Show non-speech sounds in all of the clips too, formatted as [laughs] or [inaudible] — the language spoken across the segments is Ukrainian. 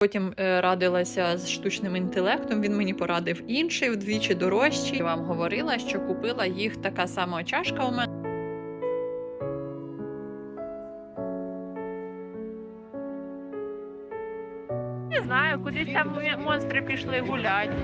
Потім е, радилася з штучним інтелектом. Він мені порадив інший, вдвічі дорожчий. Вам говорила, що купила їх така сама чашка у мене. Не знаю, кудись там монстри пішли гуляти.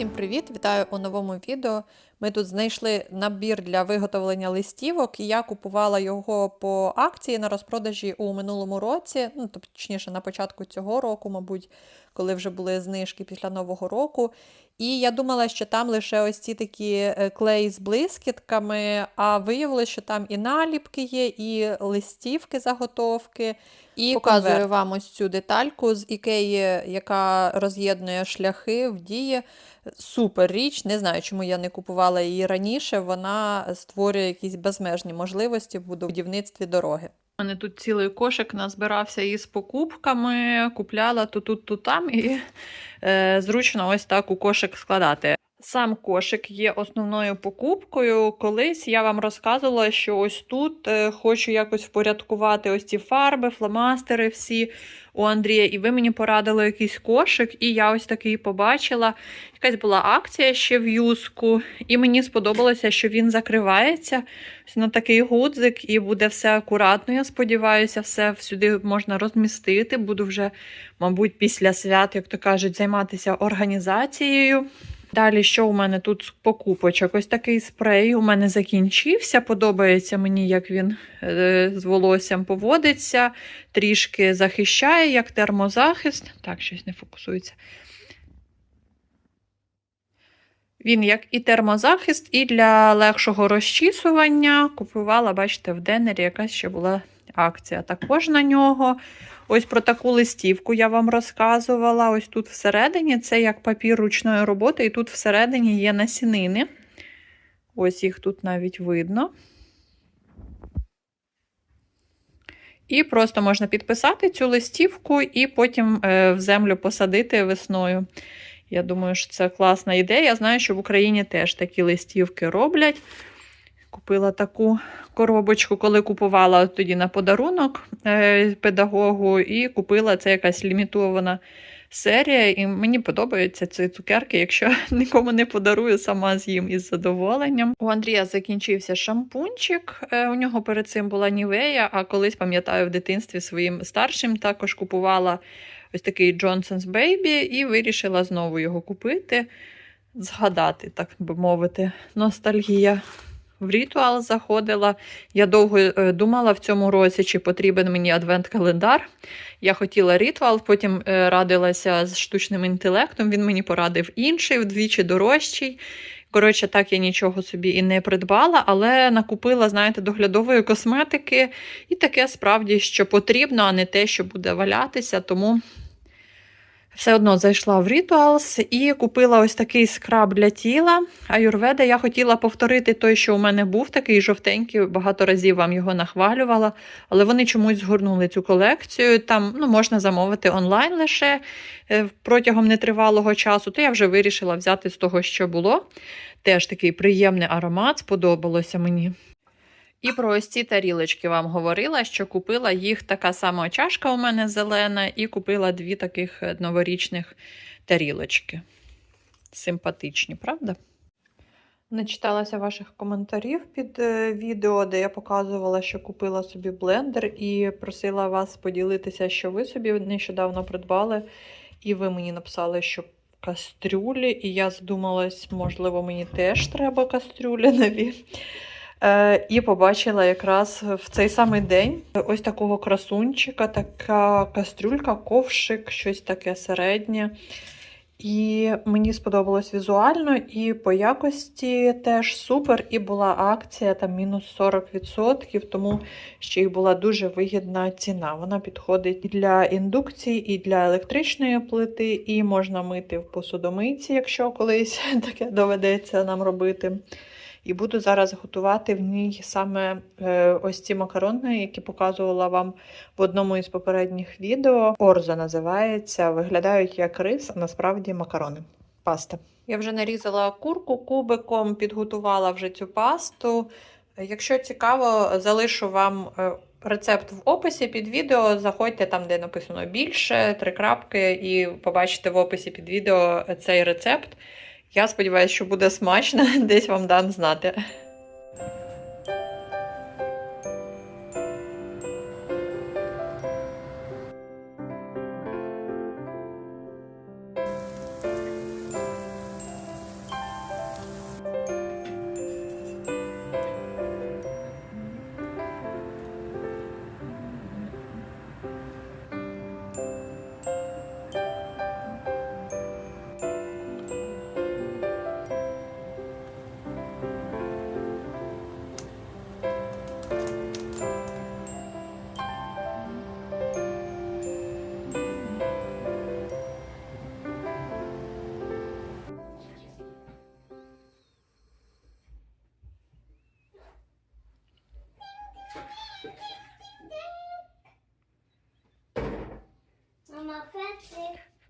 Всім привіт! Вітаю у новому відео. Ми тут знайшли набір для виготовлення листівок, і я купувала його по акції на розпродажі у минулому році, ну точніше на початку цього року, мабуть, коли вже були знижки після Нового року. І я думала, що там лише ось ці такі е, клеї з блискітками, а виявилося, що там і наліпки є, і листівки заготовки. І показую конверт. вам ось цю детальку з ікеї, яка роз'єднує шляхи в дії. Супер річ. Не знаю, чому я не купувала її раніше. Вона створює якісь безмежні можливості в будівництві дороги. Мене тут цілий кошик назбирався із покупками, купляла то тут, то там, і е, зручно ось так у кошик складати. Сам кошик є основною покупкою. Колись я вам розказувала, що ось тут е, хочу якось впорядкувати ось ці фарби, фломастери всі у Андрія. І ви мені порадили якийсь кошик, і я ось такий побачила. Якась була акція ще в юску, і мені сподобалося, що він закривається ось на такий гудзик, і буде все акуратно. Я сподіваюся, все сюди можна розмістити. Буду вже, мабуть, після свят, як то кажуть, займатися організацією. Далі, що у мене тут з покупочок? Ось такий спрей у мене закінчився. Подобається мені, як він е, з волоссям поводиться, трішки захищає, як термозахист. Так, щось не фокусується. Він як і термозахист, і для легшого розчісування. Купувала, бачите, в Денері якась ще була акція також на нього. Ось про таку листівку я вам розказувала. Ось тут всередині це як папір ручної роботи, і тут всередині є насінини. Ось їх тут навіть видно. І просто можна підписати цю листівку і потім е, в землю посадити весною. Я думаю, що це класна ідея. Я знаю, що в Україні теж такі листівки роблять. Купила таку коробочку, коли купувала тоді на подарунок е, педагогу, і купила це якась лімітована серія. І мені подобаються ці цукерки. Якщо [laughs] нікому не подарую, сама з'їм із задоволенням. У Андрія закінчився шампунчик. е, У нього перед цим була Нівея, а колись пам'ятаю в дитинстві своїм старшим також купувала ось такий Johnson's Baby і вирішила знову його купити, згадати, так би мовити, ностальгія. В ритуал заходила. Я довго е, думала в цьому році, чи потрібен мені адвент-календар. Я хотіла ритуал, потім е, радилася з штучним інтелектом. Він мені порадив інший, вдвічі дорожчий. Коротше, так я нічого собі і не придбала, але накупила, знаєте, доглядової косметики, і таке справді, що потрібно, а не те, що буде валятися. Тому все одно зайшла в Rituals і купила ось такий скраб для тіла. Аюрведа. Я хотіла повторити той, що у мене був, такий жовтенький, багато разів вам його нахвалювала, але вони чомусь згорнули цю колекцію. Там ну, можна замовити онлайн лише е, протягом нетривалого часу, то я вже вирішила взяти з того, що було. Теж такий приємний аромат, сподобалося мені. І про ось ці тарілочки вам говорила, що купила їх така сама чашка у мене зелена, і купила дві таких е, новорічних тарілочки. Симпатичні, правда? Не читалася ваших коментарів під е, відео, де я показувала, що купила собі блендер, і просила вас поділитися, що ви собі нещодавно придбали. І ви мені написали, що кастрюлі, і я задумалась, можливо, мені теж треба кастрюлі нові. Е, і побачила якраз в цей самий день ось такого красунчика, така кастрюлька, ковшик, щось таке середнє. І мені сподобалось візуально, і по якості теж супер. І була акція там мінус 40%, тому ще й була дуже вигідна ціна. Вона підходить і для індукції, і для електричної плити, і можна мити в посудомийці, якщо колись [laughs] таке доведеться нам робити. І буду зараз готувати в ній саме е, ось ці макарони, які показувала вам в одному із попередніх відео. Орзо називається. Виглядають як рис, а насправді макарони. Паста. Я вже нарізала курку кубиком, підготувала вже цю пасту. Якщо цікаво, залишу вам е, рецепт в описі під відео. Заходьте там, де написано більше, три крапки, і побачите в описі під відео цей рецепт. Я сподіваюся, що буде смачно, [laughs] десь вам дам знати.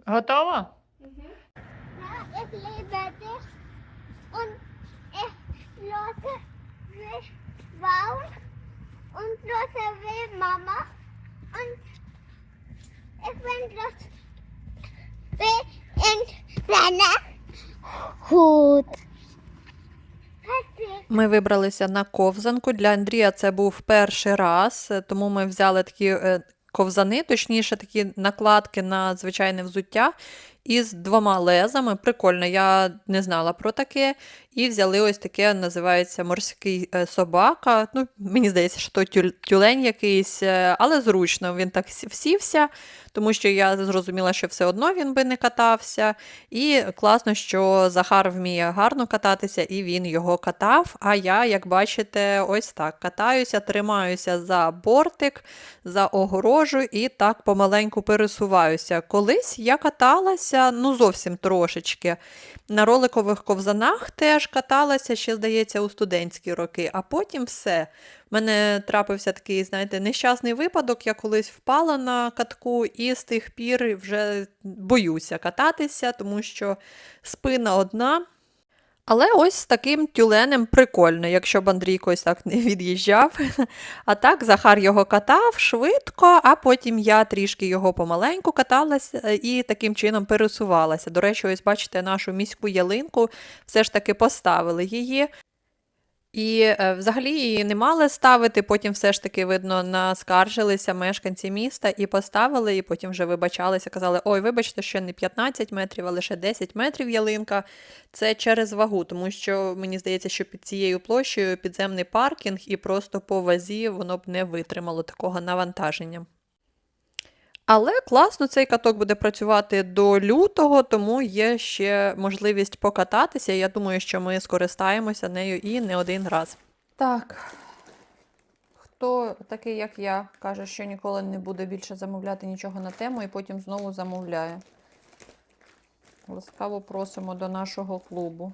Готово? Und will Mama und ich bin will in Hut. Fertig. Ми вибралися на ковзанку. Для Андрія це був перший раз, е, тому ми взяли такі е, ковзани, точніше, такі накладки на звичайне взуття із двома лезами. Прикольно, я не знала про таке. І взяли ось таке, називається морський е, собака. Ну, мені здається, що то тюлень якийсь, е, але зручно. Він так сі- всівся, тому що я зрозуміла, що все одно він би не катався. І класно, що Захар вміє гарно кататися, і він його катав. А я, як бачите, ось так катаюся, тримаюся за бортик, за огорожу і так помаленьку пересуваюся. Колись я каталася, ну зовсім трошечки. На роликових ковзанах теж каталася, ще, здається, у студентські роки, а потім все. У мене трапився такий, знаєте, нещасний випадок. Я колись впала на катку і з тих пір вже боюся кататися, тому що спина одна. Але ось з таким тюленем прикольно, якщо б Андрійко ось так не від'їжджав. [laughs] А так Захар його катав швидко, а потім я трішки його помаленьку каталася е, і таким чином пересувалася. До речі, ось бачите, нашу міську ялинку все ж таки поставили її. І е, взагалі її не мали ставити, потім все ж таки, видно, наскаржилися мешканці міста і поставили, і потім вже вибачалися, казали: ой, вибачте, що не 15 метрів, а лише 10 метрів ялинка. Це через вагу, тому що мені здається, що під цією площею підземний паркінг, і просто по вазі воно б не витримало такого навантаження. Але класно цей каток буде працювати до лютого, тому є ще можливість покататися. Я думаю, що ми скористаємося нею і не один раз. Так. Хто такий, як я, каже, що ніколи не буде більше замовляти нічого на тему і потім знову замовляє. Ласкаво просимо до нашого клубу.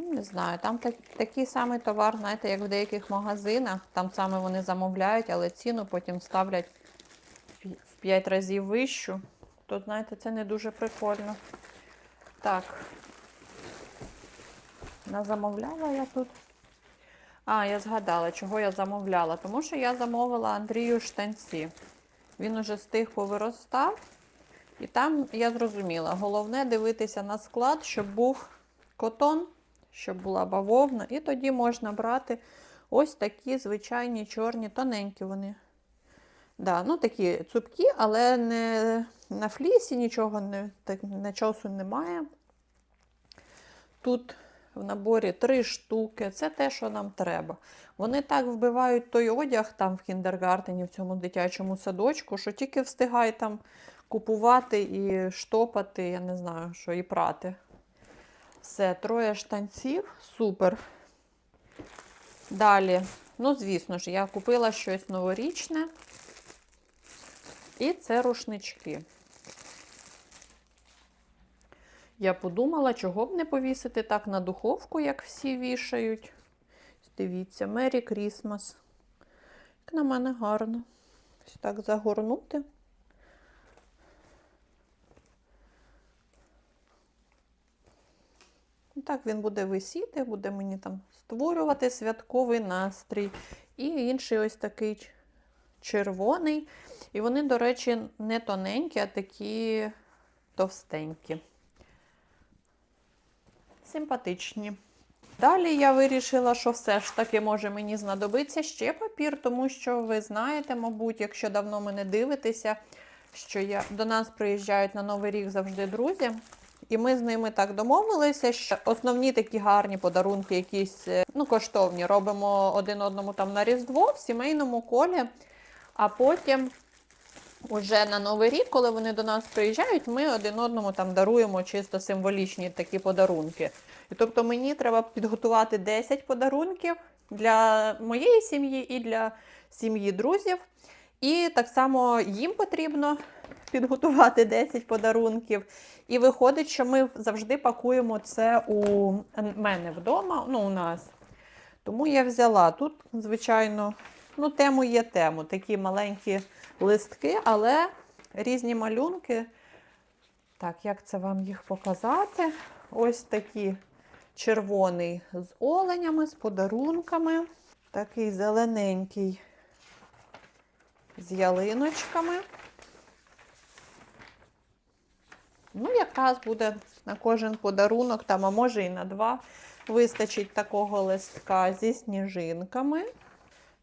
Не знаю, там так, такий самий товар, знаєте, як в деяких магазинах. Там саме вони замовляють, але ціну потім ставлять в 5 разів вищу. То, знаєте, це не дуже прикольно. Так. Назамовляла я тут. А, я згадала, чого я замовляла. Тому що я замовила Андрію штанці. Він уже стиг повиростав. І там я зрозуміла, головне дивитися на склад, щоб був котон, щоб була бавовна. І тоді можна брати ось такі звичайні чорні, тоненькі вони. Да, ну такі цупкі, але не на флісі нічого не, так, начосу немає. Тут в наборі три штуки. Це те, що нам треба. Вони так вбивають той одяг там в кіндергартені, в цьому дитячому садочку, що тільки встигай там купувати і штопати, я не знаю, що і прати. Все, троє штанців, супер. Далі, ну, звісно ж, я купила щось новорічне. І це рушнички. Я подумала, чого б не повісити так на духовку, як всі вішають. Дивіться, Мері Крісмас. Як на мене гарно. Ось так загорнути. Так він буде висіти, буде мені там створювати святковий настрій. І інший ось такий червоний. І вони, до речі, не тоненькі, а такі товстенькі. Симпатичні. Далі я вирішила, що все ж таки може мені знадобиться ще папір, тому що ви знаєте, мабуть, якщо давно мене дивитеся, що я, до нас приїжджають на Новий рік завжди друзі. І ми з ними так домовилися, що основні такі гарні подарунки, якісь е, ну, коштовні, робимо один одному там на Різдво в сімейному колі, а потім Уже на Новий рік, коли вони до нас приїжджають, ми один одному там даруємо чисто символічні такі подарунки. І тобто мені треба підготувати 10 подарунків для моєї сім'ї і для сім'ї друзів. І так само їм потрібно підготувати 10 подарунків. І виходить, що ми завжди пакуємо це у мене вдома, ну у нас. Тому я взяла тут, звичайно, ну, тему є тему, такі маленькі листки, але різні малюнки. Так, як це вам їх показати? Ось такі червоний з оленями, з подарунками. Такий зелененький з ялиночками. Ну, якраз буде на кожен подарунок, там, а може і на два, вистачить такого листка зі сніжинками.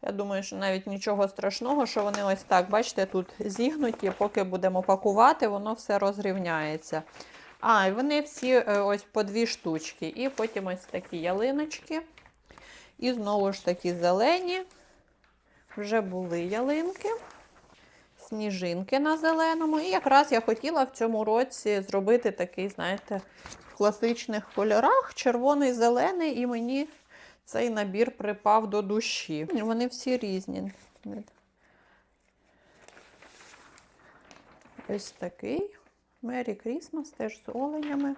Я думаю, що навіть нічого страшного, що вони ось так, бачите, тут зігнуті, поки будемо пакувати, воно все розрівняється. А, і вони всі е, ось по дві штучки. І потім ось такі ялиночки. І знову ж такі зелені. Вже були ялинки. Сніжинки на зеленому. І якраз я хотіла в цьому році зробити такий, знаєте, в класичних кольорах: червоний, зелений, і мені цей набір припав до душі. Вони всі різні. Ось такий. Мері Крісмас теж з оленями.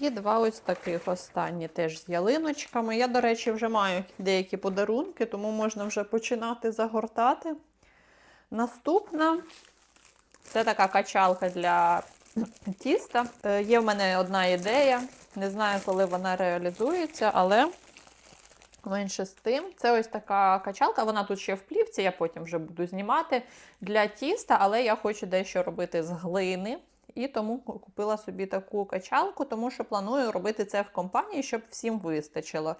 І два ось таких останні теж з ялиночками. Я, до речі, вже маю деякі подарунки, тому можна вже починати загортати. Наступна це така качалка для тіста. Е, Є в мене одна ідея. Не знаю, коли вона реалізується, але менше з тим. Це ось така качалка. Вона тут ще в плівці, я потім вже буду знімати для тіста, але я хочу дещо робити з глини. І тому купила собі таку качалку, тому що планую робити це в компанії, щоб всім вистачило.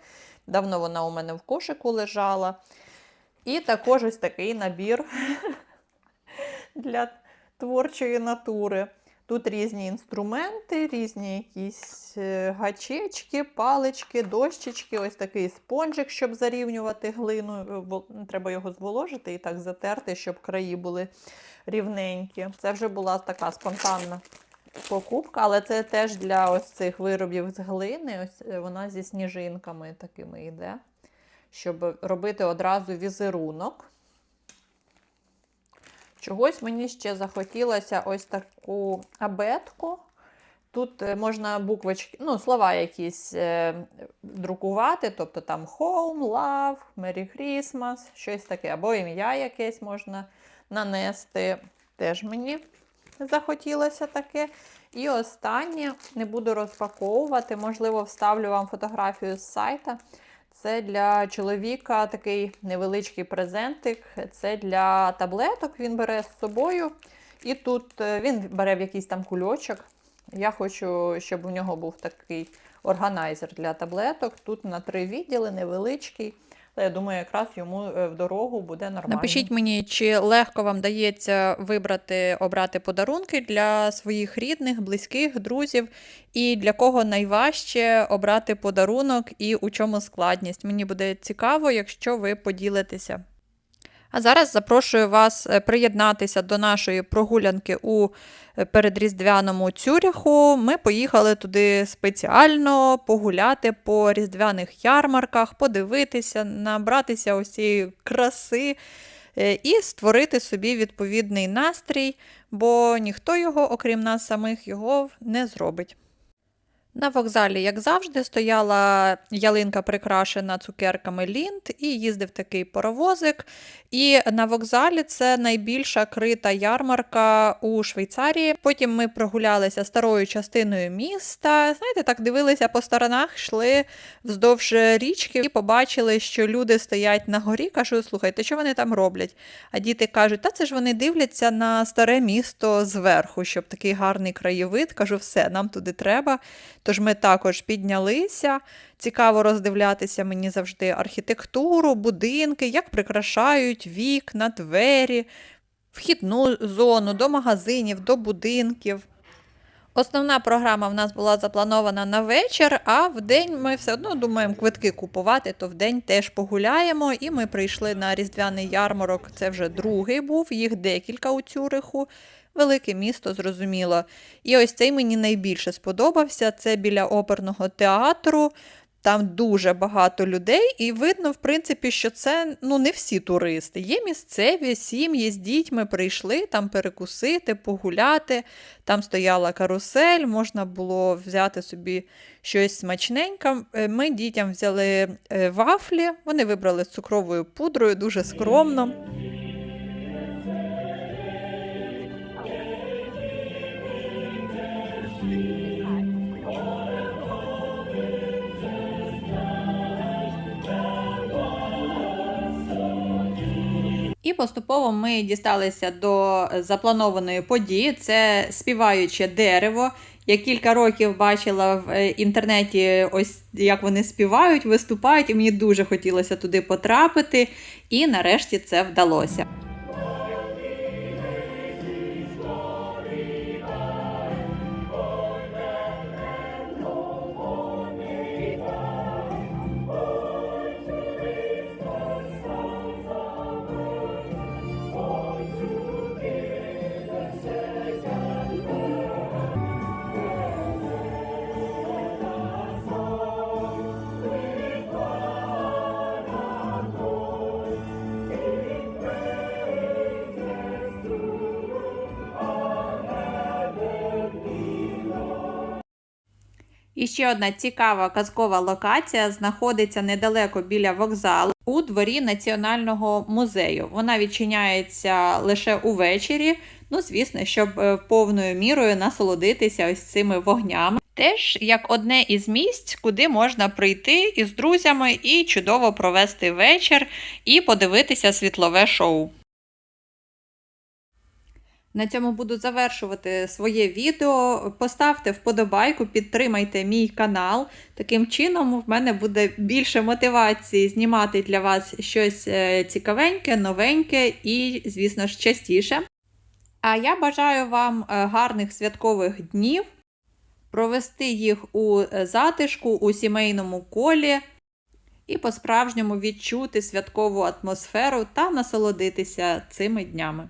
Давно вона у мене в кошику лежала. І також ось такий набір [laughs] для творчої натури. Тут різні інструменти, різні якісь е, гачечки, палички, дощечки, ось такий спонжик, щоб зарівнювати глину. Е, Треба його зволожити і так затерти, щоб краї були рівненькі. Це вже була така спонтанна покупка, але це теж для ось цих виробів з глини. Ось е, вона зі сніжинками такими йде, щоб робити одразу візерунок. Чогось мені ще захотілося ось таку абетку. Тут е, можна буквочки, ну, слова якісь е, друкувати, тобто там Home, Love, Merry Christmas, щось таке, або ім'я якесь можна нанести. Теж мені захотілося таке. І останнє не буду розпаковувати, можливо, вставлю вам фотографію з сайта. Це для чоловіка такий невеличкий презентик. Це для таблеток. Він бере з собою. І тут е, він бере в якийсь там кульочок. Я хочу, щоб у нього був такий органайзер для таблеток. Тут на три відділи, невеличкий. Я думаю, якраз йому е, в дорогу буде нормально. Напишіть мені, чи легко вам дається вибрати, обрати подарунки для своїх рідних, близьких, друзів, і для кого найважче обрати подарунок і у чому складність. Мені буде цікаво, якщо ви поділитеся. А зараз запрошую вас е, приєднатися до нашої прогулянки у е, передріздвяному Цюріху. Ми поїхали туди спеціально погуляти по різдвяних ярмарках, подивитися, набратися ось краси е, і створити собі відповідний настрій, бо ніхто його, окрім нас самих, його не зробить. На вокзалі, як завжди, стояла ялинка прикрашена цукерками Лінд, і їздив такий паровозик. І на вокзалі це найбільша крита ярмарка у Швейцарії. Потім ми прогулялися старою частиною міста. Знаєте, так дивилися по сторонах, йшли вздовж річки і побачили, що люди стоять на горі. Кажу, слухайте, що вони там роблять? А діти кажуть, та це ж вони дивляться на старе місто зверху, щоб такий гарний краєвид. Кажу, все, нам туди треба. Тож ми також піднялися. Цікаво роздивлятися мені завжди архітектуру, будинки, як прикрашають вікна, двері, вхідну зону до магазинів, до будинків. Основна програма в нас була запланована на вечір, а в день ми все одно думаємо квитки купувати, то в день теж погуляємо. І ми прийшли на різдвяний ярмарок. Це вже другий був, їх декілька у Цюриху. Велике місто, зрозуміло. І ось цей мені найбільше сподобався. Це біля оперного театру. Там дуже багато людей, і видно, в принципі, що це ну, не всі туристи. Є місцеві сім'ї з дітьми прийшли там перекусити, погуляти. Там стояла карусель, можна було взяти собі щось смачненьке. Е, Ми дітям взяли е, вафлі, вони вибрали з цукровою пудрою, дуже скромно. І поступово ми дісталися до запланованої події. Це співаюче дерево. Я кілька років бачила в е, інтернеті, ось як вони співають, виступають, і мені дуже хотілося туди потрапити. І нарешті це вдалося. І ще одна цікава казкова локація знаходиться недалеко біля вокзалу у дворі Національного музею. Вона відчиняється лише увечері. Ну, звісно, щоб е, повною мірою насолодитися ось цими вогнями. Теж як одне із місць, куди можна прийти із друзями і чудово провести вечір і подивитися світлове шоу. На цьому буду завершувати своє відео. Поставте вподобайку, підтримайте мій канал. Таким чином, в мене буде більше мотивації знімати для вас щось е, цікавеньке, новеньке і, звісно ж, частіше. А я бажаю вам е, гарних святкових днів, провести їх у е, затишку, у сімейному колі і по-справжньому відчути святкову атмосферу та насолодитися цими днями.